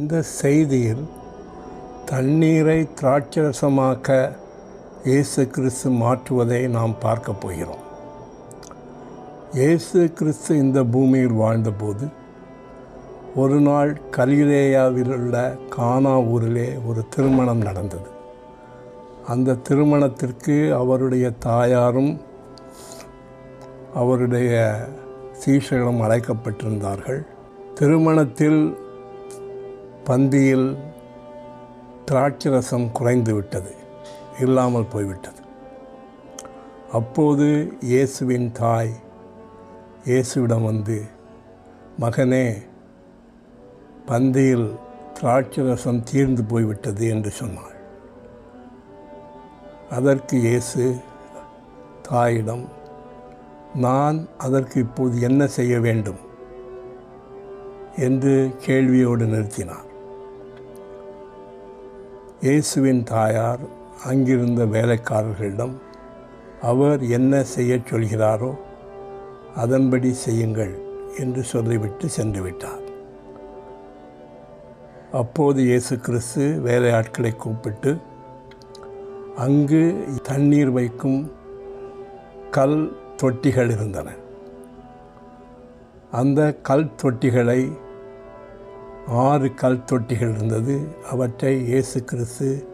இந்த செய்தியில் தண்ணீரை திராட்சரசமாக்க இயேசு கிறிஸ்து மாற்றுவதை நாம் பார்க்க போகிறோம். இயேசு கிறிஸ்து இந்த பூமியில் வாழ்ந்தபோது ஒரு நாள் கலிலேயாவில் உள்ள கானா ஊரிலே ஒரு திருமணம் நடந்தது. அந்த திருமணத்திற்கு அவருடைய தாயாரும் அவருடைய சீஷர்களும் அழைக்கப்பட்டிருந்தார்கள். திருமணத்தில் பந்தியில் திராட்சரசம் குறைந்து விட்டது இல்லாமல் போய்விட்டது. அப்போது இயேசுவின் தாய் இயேசுவிடம் வந்து மகனே பந்தியில் திராட்சரசம் தீர்ந்து போய்விட்டது என்று சொன்னாள். அதற்கு இயேசு தாயிடம் நான் அதற்கு இப்போது என்ன செய்ய வேண்டும்? என்று கேள்வியோடு நிறுத்தினார். இயேசுவின் தாயார் அங்கிருந்த வேலைக்காரர்களிடம் அவர் என்ன செய்யச் சொல்கிறாரோ அதன்படி செய்யுங்கள் என்று சொல்லிவிட்டு சென்றுவிட்டார். அப்போது இயேசு கிறிஸ்து வேலையாட்களை கூப்பிட்டு அங்கு தண்ணீர் வைக்கும் கல் தொட்டிகள் இருந்தன. அந்த கல் தொட்டிகளை ஆறு கல் தொட்டிகள் இருந்தது. அவற்றை இயேசு கிறிஸ்து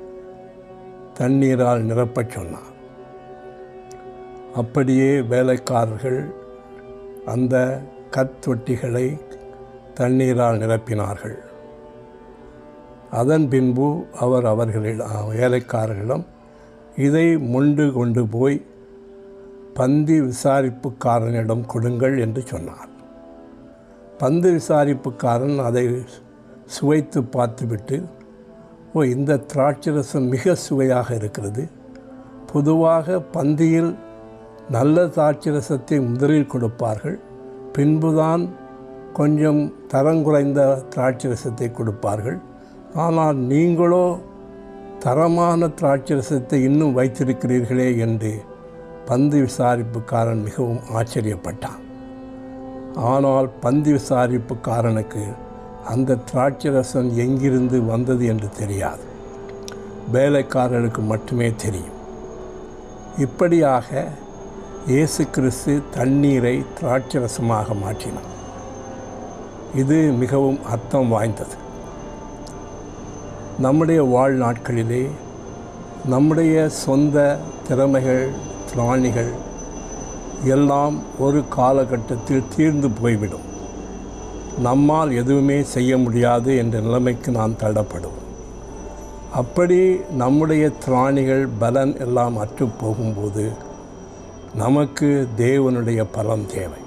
தண்ணீரால் நிரப்பச் சொன்னார். அப்படியே வேலைக்காரர்கள் அந்த கத்தொட்டிகளை தண்ணீரால் நிரப்பினார்கள். அதன் பின்பு அவர் அவர்களிடம் வேலைக்காரர்களிடம் இதை முண்டு கொண்டு போய் பந்தி விசாரிப்புக்காரனிடம் கொடுங்கள் என்று சொன்னார். பந்து விசாரிப்புக்காரன் அதை சுவைத்து பார்த்துவிட்டு ஓ இந்த திராட்சரசம் மிக சுவையாக இருக்கிறது. பொதுவாக பந்தியில் நல்ல திராட்சரசத்தை முதலில் கொடுப்பார்கள். பின்புதான் கொஞ்சம் தரங்குறைந்த திராட்சரசத்தை கொடுப்பார்கள். ஆனால் நீங்களோ தரமான திராட்சரசத்தை இன்னும் வைத்திருக்கிறீர்களே என்று பந்து விசாரிப்புக்காரன் மிகவும் ஆச்சரியப்பட்டான். ஆனால் பந்து விசாரிப்புக்காரனுக்கு அந்த திராட்சரசம் எங்கிருந்து வந்தது என்று தெரியாது. வேலைக்காரனுக்கு மட்டுமே தெரியும். இப்படியாக இயேசு கிறிஸ்து தண்ணீரை திராட்சரசமாக மாற்றினார். இது மிகவும் அர்த்தம் வாய்ந்தது. நம்முடைய வாழ்நாட்களிலே நம்முடைய சொந்த திறமைகள் திராணிகள் எல்லாம் ஒரு காலகட்டத்தில் தீர்ந்து போய்விடும். நம்மால் எதுவுமே செய்ய முடியாது என்ற நிலைமைக்கு நாம் தள்ளப்படுவோம் அப்படி நம்முடைய திராணிகள் பலன் எல்லாம் அற்று போகும்போது நமக்கு தேவனுடைய பலம் தேவை.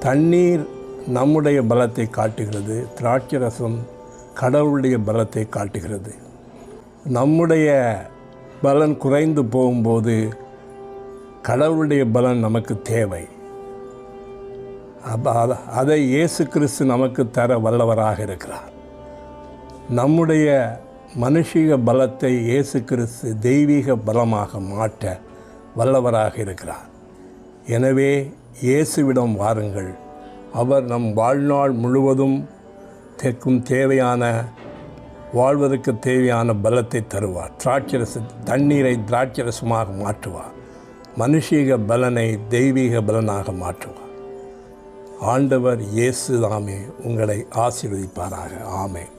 தண்ணீர் நம்முடைய பலத்தை காட்டுகிறது திராட்சை ரசம் கடவுளுடைய பலத்தை காட்டுகிறது. நம்முடைய பலன் குறைந்து போகும்போது கடவுளுடைய பலன் நமக்கு தேவை. அதை இயேசு கிறிஸ்து நமக்கு தர வல்லவராக இருக்கிறார். நம்முடைய மனுஷிக பலத்தை இயேசு கிறிஸ்து தெய்வீக பலமாக மாற்ற வல்லவராக இருக்கிறார். எனவே இயேசுவிடம் வாருங்கள். அவர் நம் வாழ்நாள் முழுவதும் தேக்கும் தேவையான வாழ்வதற்கு தேவையான பலத்தை தருவார். திராட்சரச தண்ணீரை திராட்சரசமாக மாற்றுவார். மனுஷீக பலனை தெய்வீக பலனாக மாற்றுவார். ஆண்டவர் இயேசு தாமே உங்களை ஆசீர்வதிப்பாராக. ஆமென்.